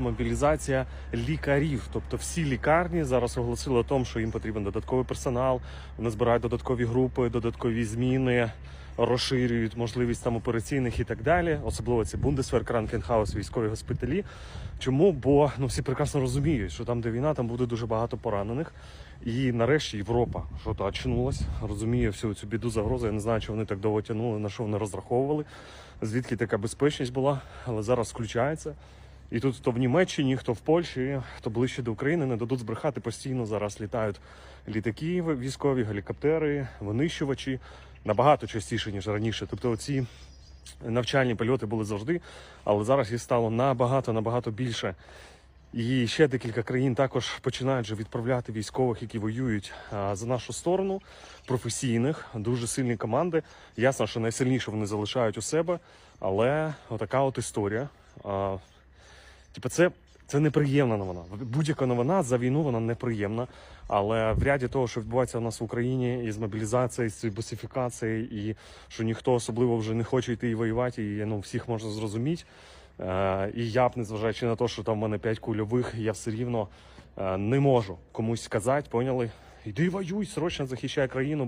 мобілізація лікарів. Тобто всі лікарні зараз оголосили о тому, що їм потрібен додатковий персонал. Вони збирають додаткові групи, додаткові зміни, розширюють можливість там операційних і так далі. Особливо ці Бундесвер, Кранкенхаус, військові госпіталі. Чому? Бо ну всі прекрасно розуміють, що там, де війна, там буде дуже багато поранених. І нарешті Європа що то очнулась, розуміє всю цю біду загрозу. Я не знаю, чи вони так довго тягнули, на що вони розраховували, звідки така безпечність була, але зараз включається. І тут хто в Німеччині, хто в Польщі, хто ближче до України, не дадуть збрехати постійно. Зараз літають літаки військові, гелікоптери, винищувачі набагато частіше ніж раніше. Тобто, ці навчальні польоти були завжди, але зараз їх стало набагато набагато більше. І ще декілька країн також починають вже відправляти військових, які воюють за нашу сторону, професійних, дуже сильні команди. Ясно, що найсильніше вони залишають у себе, але отака от історія. Типу, це, це неприємна новина. Будь-яка новина за війну вона неприємна. Але в ряді того, що відбувається у нас в Україні, і з мобілізацією, з цією босифікацією, і що ніхто особливо вже не хоче йти і воювати, і ну, всіх можна зрозуміти. Е, і я б, незважаючи на те, що там в мене 5 кульових, я все рівно е, не можу комусь сказати, поняли? Йди воюй, срочно захищай країну.